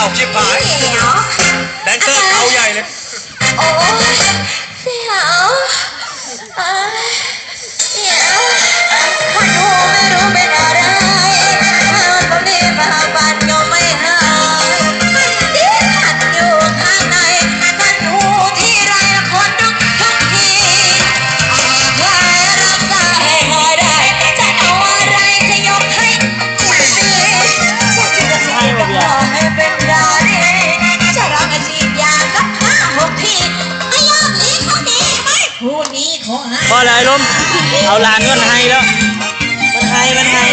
เอาวชิบหายแดนเซอร์เอาใหญ่เลย พอเลยล้มเอาลานเงินให้แล้วมันให้มันให้